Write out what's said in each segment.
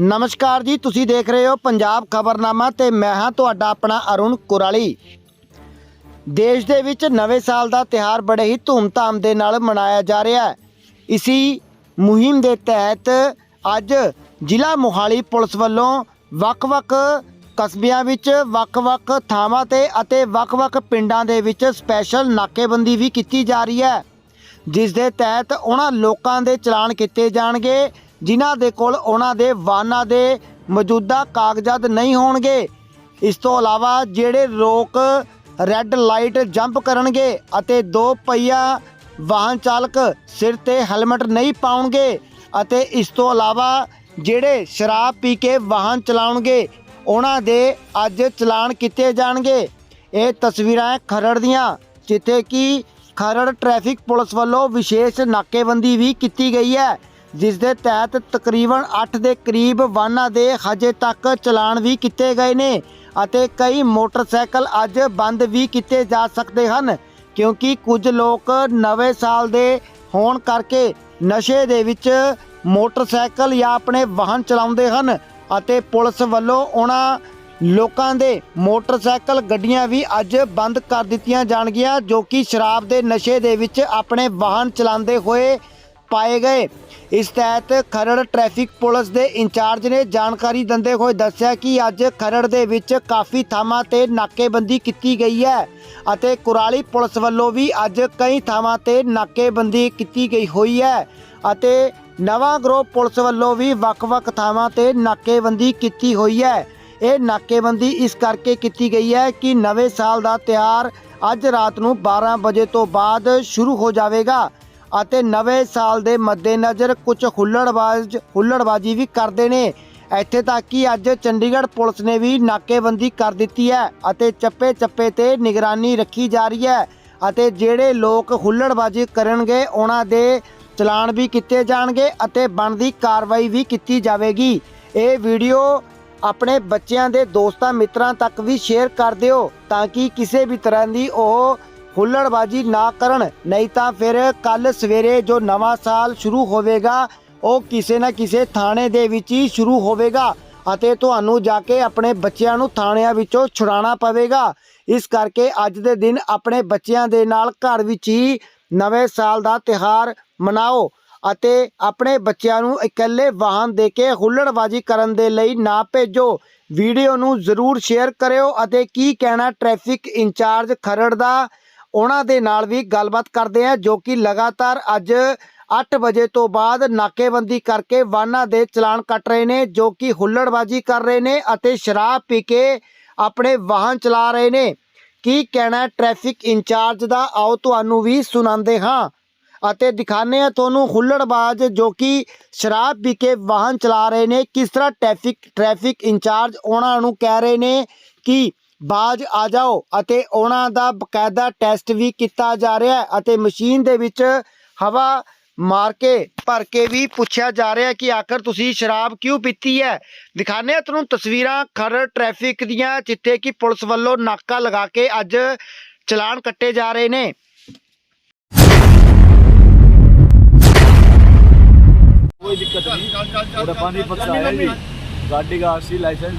ਨਮਸਕਾਰ ਜੀ, ਤੁਸੀਂ ਦੇਖ ਰਹੇ ਹੋ ਪੰਜਾਬ ਖਬਰਨਾਮਾ ਤੇ ਮੈਂ ਹਾਂ ਤੁਹਾਡਾ ਆਪਣਾ ਅਰੁਣ ਕੁਰਾਲੀ। ਦੇਸ਼ ਦੇ ਵਿੱਚ ਨਵੇਂ ਸਾਲ ਦਾ ਤਿਹਾਰ ਬੜੇ ਹੀ ਧੂਮਧਾਮ ਦੇ ਨਾਲ ਮਨਾਇਆ ਜਾ ਰਿਹਾ ਹੈ। ਇਸੀ ਮੁਹਿੰਮ ਦੇ ਤਹਿਤ ਅੱਜ ਜ਼ਿਲ੍ਹਾ ਮੋਹਾਲੀ ਪੁਲਿਸ ਵੱਲੋਂ ਵੱਖ-ਵੱਖ ਕਸਬਿਆਂ ਵਿੱਚ ਵੱਖ-ਵੱਖ ਥਾਵਾਂ ਤੇ ਅਤੇ ਵੱਖ-ਵੱਖ ਪਿੰਡਾਂ ਦੇ ਵਿੱਚ ਸਪੈਸ਼ਲ ਨਾਕੇਬੰਦੀ ਵੀ ਕੀਤੀ ਜਾ ਰਹੀ ਹੈ। ਜਿਸ ਦੇ ਤਹਿਤ ਉਹਨਾਂ ਲੋਕਾਂ ਦੇ ਚਲਾਨ ਕੀਤੇ ਜਾਣਗੇ। ਜਿਨ੍ਹਾਂ ਦੇ ਕੋਲ ਉਹਨਾਂ ਦੇ ਵਾਹਨਾਂ ਦੇ ਮੌਜੂਦਾ ਕਾਗਜ਼ਾਤ ਨਹੀਂ ਹੋਣਗੇ। ਇਸ ਤੋਂ ਇਲਾਵਾ ਜਿਹੜੇ ਲੋਕ ਰੈੱਡ ਲਾਈਟ ਜੰਪ ਕਰਨਗੇ ਅਤੇ ਦੋ ਪਹੀਆ ਵਾਹਨ ਚਾਲਕ ਸਿਰ ਤੇ ਹੈਲਮਟ ਨਹੀਂ ਪਾਉਣਗੇ ਅਤੇ ਇਸ ਤੋਂ ਇਲਾਵਾ ਜਿਹੜੇ ਸ਼ਰਾਬ ਪੀ ਕੇ ਵਾਹਨ ਚਲਾਉਣਗੇ, ਉਹਨਾਂ ਦੇ ਅੱਜ ਚਲਾਨ ਕੀਤੇ ਜਾਣਗੇ। ਇਹ ਤਸਵੀਰਾਂ ਹੈ ਖਰੜ ਦੀਆਂ, ਜਿੱਥੇ ਕਿ ਖਰੜ ਟ੍ਰੈਫਿਕ ਪੁਲਿਸ ਵੱਲੋਂ ਵਿਸ਼ੇਸ਼ ਨਾਕੇਬੰਦੀ ਵੀ ਕੀਤੀ ਗਈ ਹੈ। ਜਿਸ ਦੇ ਤਹਿਤ ਤਕਰੀਬਨ 8 ਦੇ ਕਰੀਬ ਵਾਹਨਾਂ ਦੇ ਹਜੇ ਤੱਕ ਚਲਾਨ ਵੀ ਕੀਤੇ ਗਏ ਨੇ ਅਤੇ ਕਈ ਮੋਟਰਸਾਈਕਲ ਅੱਜ ਬੰਦ ਵੀ ਕੀਤੇ ਜਾ ਸਕਦੇ ਹਨ, ਕਿਉਂਕਿ ਕੁਝ ਲੋਕ ਨਵੇਂ ਸਾਲ ਦੇ ਹੋਣ ਕਰਕੇ ਨਸ਼ੇ ਦੇ ਵਿੱਚ ਮੋਟਰਸਾਈਕਲ ਜਾਂ ਆਪਣੇ ਵਾਹਨ ਚਲਾਉਂਦੇ ਹਨ ਅਤੇ ਪੁਲਿਸ ਵੱਲੋਂ ਉਹਨਾਂ ਲੋਕਾਂ ਦੇ ਮੋਟਰਸਾਈਕਲ ਗੱਡੀਆਂ ਵੀ ਅੱਜ ਬੰਦ ਕਰ ਦਿੱਤੀਆਂ ਜਾਣਗੀਆਂ, ਜੋ ਕਿ ਸ਼ਰਾਬ ਦੇ ਨਸ਼ੇ ਦੇ ਵਿੱਚ ਆਪਣੇ ਵਾਹਨ ਚਲਾਉਂਦੇ ਹੋਏ ਪਾਏ ਗਏ। ਇਸ ਤਹਿਤ ਖਰੜ ਟ੍ਰੈਫਿਕ ਪੁਲਿਸ ਦੇ ਇੰਚਾਰਜ ਨੇ ਜਾਣਕਾਰੀ ਦਿੰਦੇ ਹੋਏ ਦੱਸਿਆ ਕਿ ਅੱਜ ਖਰੜ ਦੇ ਵਿੱਚ ਕਾਫੀ ਥਾਵਾਂ ਤੇ ਨਾਕੇਬੰਦੀ ਕੀਤੀ ਗਈ ਹੈ ਅਤੇ ਕੁਰਾਲੀ ਪੁਲਿਸ ਵੱਲੋਂ ਵੀ ਅੱਜ ਕਈ ਥਾਵਾਂ ਤੇ ਨਾਕੇਬੰਦੀ ਕੀਤੀ ਗਈ ਹੋਈ ਹੈ ਅਤੇ ਨਵਾਂ ਗਰੋਹ ਪੁਲਿਸ ਵੱਲੋਂ ਵੀ ਵੱਖ-ਵੱਖ ਥਾਵਾਂ ਤੇ ਨਾਕੇਬੰਦੀ ਕੀਤੀ ਹੋਈ ਹੈ। ਇਹ ਨਾਕੇਬੰਦੀ ਇਸ ਕਰਕੇ ਕੀਤੀ ਗਈ ਹੈ ਕਿ ਨਵੇਂ ਸਾਲ ਦਾ ਤਿਉਹਾਰ ਅੱਜ ਰਾਤ ਨੂੰ 12 ਵਜੇ ਤੋਂ ਬਾਅਦ ਸ਼ੁਰੂ ਹੋ ਜਾਵੇਗਾ ਅਤੇ ਨਵੇਂ ਸਾਲ ਦੇ ਮੱਦੇਨਜ਼ਰ ਕੁਝ ਹੁੱਲੜਬਾਜ਼ ਹੁੱਲੜਬਾਜ਼ੀ ਵੀ ਕਰਦੇ ਨੇ। ਇੱਥੇ ਤੱਕ ਕਿ ਅੱਜ ਚੰਡੀਗੜ੍ਹ ਪੁਲਿਸ ਨੇ ਵੀ ਨਾਕੇਬੰਦੀ ਕਰ ਦਿੱਤੀ ਹੈ ਅਤੇ ਚੱਪੇ-ਚੱਪੇ ਤੇ ਨਿਗਰਾਨੀ ਰੱਖੀ ਜਾ ਰਹੀ ਹੈ ਅਤੇ ਜਿਹੜੇ ਲੋਕ ਹੁੱਲੜਬਾਜ਼ੀ ਕਰਨਗੇ, ਉਹਨਾਂ ਦੇ ਚਲਾਨ ਵੀ ਕੀਤੇ ਜਾਣਗੇ ਅਤੇ ਬਣਦੀ ਕਾਰਵਾਈ ਵੀ ਕੀਤੀ ਜਾਵੇਗੀ। ਇਹ ਵੀਡੀਓ ਆਪਣੇ ਬੱਚਿਆਂ ਦੇ ਦੋਸਤਾਂ ਮਿੱਤਰਾਂ ਤੱਕ ਵੀ ਸ਼ੇਅਰ ਕਰ ਦਿਓ ਤਾਂ ਕਿ ਕਿਸੇ ਵੀ ਤਰ੍ਹਾਂ ਦੀ ਉਹ ਹੁੱਲੜਬਾਜ਼ੀ ਨਾ ਕਰਨ, ਨਹੀਂ ਤਾਂ ਫਿਰ ਕੱਲ ਸਵੇਰੇ ਜੋ ਨਵਾਂ ਸਾਲ ਸ਼ੁਰੂ ਹੋਵੇਗਾ, ਉਹ ਕਿਸੇ ਨਾ ਕਿਸੇ ਥਾਣੇ ਦੇ ਵਿੱਚ ਹੀ ਸ਼ੁਰੂ ਹੋਵੇਗਾ ਅਤੇ ਤੁਹਾਨੂੰ ਜਾ ਕੇ ਆਪਣੇ ਬੱਚਿਆਂ ਨੂੰ ਥਾਣਿਆਂ ਵਿੱਚੋਂ ਛੁਡਾਉਣਾ ਪਵੇਗਾ। ਇਸ ਕਰਕੇ ਅੱਜ ਦੇ ਦਿਨ ਆਪਣੇ ਬੱਚਿਆਂ ਦੇ ਨਾਲ ਘਰ ਵਿੱਚ ਹੀ ਨਵੇਂ ਸਾਲ ਦਾ ਤਿਹਾਰ ਮਨਾਓ ਅਤੇ ਆਪਣੇ ਬੱਚਿਆਂ ਨੂੰ ਇਕੱਲੇ ਵਾਹਨ ਦੇ ਕੇ ਹੁੱਲੜਬਾਜ਼ੀ ਕਰਨ ਦੇ ਲਈ ਨਾ ਭੇਜੋ। ਵੀਡੀਓ ਨੂੰ ਜ਼ਰੂਰ ਸ਼ੇਅਰ ਕਰਿਓ ਅਤੇ ਕੀ ਕਹਿਣਾ, ਟ੍ਰੈਫਿਕ ਇੰਚਾਰਜ ਖਰੜ ਦਾ? ਉਹਨਾਂ ਦੇ ਨਾਲ ਵੀ ਗੱਲਬਾਤ ਕਰਦੇ ਆ ਜੋ ਕਿ ਲਗਾਤਾਰ ਅੱਜ 8 ਵਜੇ ਤੋਂ ਬਾਅਦ ਨਾਕੇਬੰਦੀ ਕਰਕੇ ਵਾਹਨਾਂ ਦੇ ਚਲਾਨ ਕੱਟ ਰਹੇ ਨੇ, ਜੋ ਕਿ ਹੁੱਲੜਬਾਜ਼ੀ ਕਰ ਰਹੇ ਨੇ ਅਤੇ ਸ਼ਰਾਬ ਪੀ ਕੇ ਆਪਣੇ ਵਾਹਨ ਚਲਾ ਰਹੇ ਨੇ। ਕੀ ਕਹਿਣਾ ਟ੍ਰੈਫਿਕ ਇੰਚਾਰਜ ਦਾ? ਆਓ ਤੁਹਾਨੂੰ ਵੀ ਸੁਣਾਉਂਦੇ ਹਾਂ। ਅਤੇ ਦਿਖਾਣੇ ਆ ਤੁਹਾਨੂੰ ਹੁੱਲੜਬਾਜ਼ ਜੋ ਕਿ ਸ਼ਰਾਬ ਪੀ ਕੇ ਵਾਹਨ ਚਲਾ ਰਹੇ ਨੇ। ਕਿਸ ਤਰ੍ਹਾਂ ਟ੍ਰੈਫਿਕ ਟ੍ਰੈਫਿਕ ਇੰਚਾਰਜ ਉਹਨਾਂ ਨੂੰ ਕਹਿ ਰਹੇ ਨੇ ਕਿ ਬਾਜ ਆ ਜਾਓ ਅਤੇ ਉਹਨਾਂ ਦਾ ਬਕਾਇਦਾ ਟੈਸਟ ਵੀ ਕੀਤਾ ਜਾ ਰਿਹਾ ਹੈ ਅਤੇ ਮਸ਼ੀਨ ਦੇ ਵਿੱਚ ਹਵਾ ਮਾਰ ਕੇ ਭਰ ਕੇ ਵੀ ਪੁੱਛਿਆ ਜਾ ਰਿਹਾ ਕਿ ਆਖਰ ਤੁਸੀਂ ਸ਼ਰਾਬ ਕਿਉਂ ਪੀਤੀ ਹੈ? ਦਿਖਾਣੇ ਆ ਤੁਹਾਨੂੰ ਤਸਵੀਰਾਂ ਖਰੜ ਟ੍ਰੈਫਿਕ ਦੀਆਂ ਜਿੱਥੇ ਕਿ ਪੁਲਿਸ ਵੱਲੋਂ ਨਾਕਾ ਲਗਾ ਕੇ ਅੱਜ ਚਲਾਨ ਕੱਟੇ ਜਾ ਰਹੇ ਨੇ। ਕੋਈ ਦਿੱਕਤ ਨਹੀਂ। ਉਹਦਾ ਪਾਣੀ ਪਹੁੰਚਾਇਆ ਜੀ ਗਾਡੀ ਦਾ ਸੀ ਲਾਇਸੈਂਸ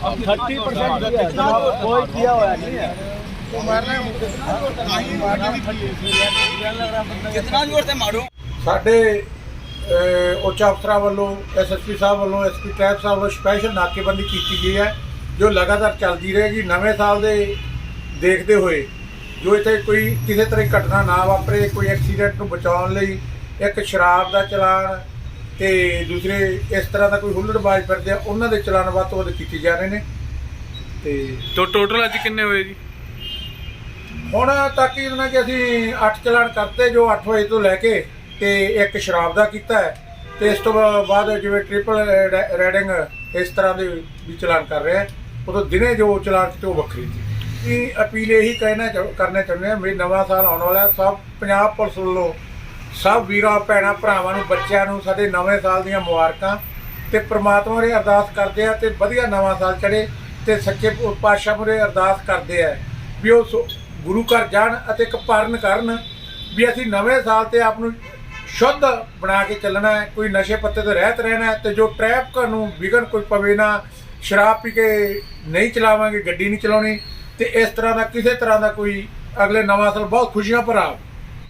अब थर्टी परसेंट जनाब कोई किया हुआ नहीं है ਮਾਰਨਾ कितना जोर से मारूं ਸਾਡੇ ਅਹ, ਉੱਚ ਅਫਸਰਾਂ ਵੱਲੋਂ ਐਸਐਸਪੀ ਸਾਹਿਬ ਵੱਲੋਂ ਐਸਪੀ ਟ੍ਰੈਫਿਕ ਸਾਹਿਬ ਵੱਲੋਂ ਸਪੈਸ਼ਲ ਨਾਕੇਬੰਦੀ ਕੀਤੀ ਗਈ ਹੈ ਜੋ ਲਗਾਤਾਰ ਚੱਲਦੀ ਰਹੇਗੀ ਨਵੇਂ ਸਾਲ ਦੇ ਦੇਖਦੇ ਹੋਏ ਜੋ ਇੱਥੇ ਕੋਈ ਕਿਸੇ ਤਰ੍ਹਾਂ ਦੀ ਘਟਨਾ ਨਾ ਵਾਪਰੇ ਕੋਈ ਐਕਸੀਡੈਂਟ ਨੂੰ ਬਚਾਉਣ ਲਈ ਇੱਕ ਸ਼ਰਾਬ ਦਾ ਚਲਾਨ ਤੇ ਦੂਸਰੇ ਇਸ ਤਰ੍ਹਾਂ ਦਾ ਕੋਈ ਹੁੱਲੜਬਾਜ਼ ਫਿਰਦੇ ਆ ਉਹਨਾਂ ਦੇ ਚਲਾਨ ਵੱਧ ਤੋਂ ਵੱਧ ਕੀਤੇ ਜਾ ਰਹੇ ਨੇ। ਤੇ ਤੋ ਟੋਟਲ ਅੱਜ ਕਿੰਨੇ ਹੋਏ ਜੀ? ਹੁਣ ਤੱਕ ਇਹਨਾਂ ਕਿ ਅਸੀਂ 8 ਚਲਾਨ ਕਰਤੇ ਜੋ 8 ਵਜੇ ਤੋਂ ਲੈ ਕੇ ਤੇ ਇੱਕ ਸ਼ਰਾਬ ਦਾ ਕੀਤਾ ਹੈ। ਤੇ ਇਸ ਤੋਂ ਬਾਅਦ ਜਿਵੇਂ ਟ੍ਰਿਪਲ ਰੈਡਿੰਗ ਇਸ ਤਰ੍ਹਾਂ ਦੇ ਵੀ ਚਲਾਨ ਕਰ ਰਿਹਾ ਉਦੋਂ ਦਿਨੇ ਜੋ ਚਲਾਨ ਸੀ ਉਹ ਵੱਖਰੀ ਸੀ। ਇਹ ਅਪੀਲ ਇਹੀ ਕਹਿਣਾ ਕਰਨਾ ਚਾਹੁੰਦੇ ਹਾਂ ਵੀ ਨਵਾਂ ਸਾਲ ਆਉਣ ਵਾਲਾ। ਸਭ ਪੰਜਾਬ ਪੁਲਿਸ ਵੱਲੋਂ ਸਭ ਵੀਰਾਂ, ਭੈਣਾਂ, ਭਰਾਵਾਂ ਨੂੰ, ਬੱਚਿਆਂ ਨੂੰ ਸਾਡੇ ਨਵੇਂ ਸਾਲ ਦੀਆਂ ਮੁਬਾਰਕਾਂ ਤੇ ਪ੍ਰਮਾਤਮਾ ਦੇ ਅਰਦਾਸ ਕਰਦੇ ਆ ਤੇ ਵਧੀਆ ਨਵਾਂ ਸਾਲ ਚੜੇ ਤੇ ਸੱਚੇ ਪਾਤਸ਼ਾਹ ਮੁਰੇ ਅਰਦਾਸ ਕਰਦੇ ਆ ਵੀ ਉਹ ਸੋ- ਗੁਰੂ ਘਰ ਜਾਣ ਅਤੇ ਇੱਕ ਪਾਰਨ ਕਰਨ ਵੀ ਅਸੀਂ ਨਵੇਂ ਸਾਲ ਤੇ ਆਪ ਨੂੰ ਸ਼ੁੱਧ ਬਣਾ ਕੇ ਚੱਲਣਾ ਹੈ, ਕੋਈ ਨਸ਼ੇ ਪੱਤੇ ਤੋਂ ਰਹਿਤ ਰਹਿਣਾ ਹੈ ਤੇ ਜੋ ਟ੍ਰੈਫਿਕ ਨੂੰ ਵਿਗਨ ਕੋਈ ਪਵੇ ਨਾ, ਸ਼ਰਾਬ ਪੀ ਕੇ ਨਹੀਂ ਚਲਾਵਾਂਗੇ, ਗੱਡੀ ਨਹੀਂ ਚਲਾਉਣੀ ਤੇ ਇਸ ਤਰ੍ਹਾਂ ਦਾ ਕਿਸੇ ਤਰ੍ਹਾਂ ਦਾ ਕੋਈ ਅਗਲੇ ਨਵਾਂ ਸਾਲ ਬਹੁਤ ਖੁਸ਼ੀਆਂ ਭਰਾ।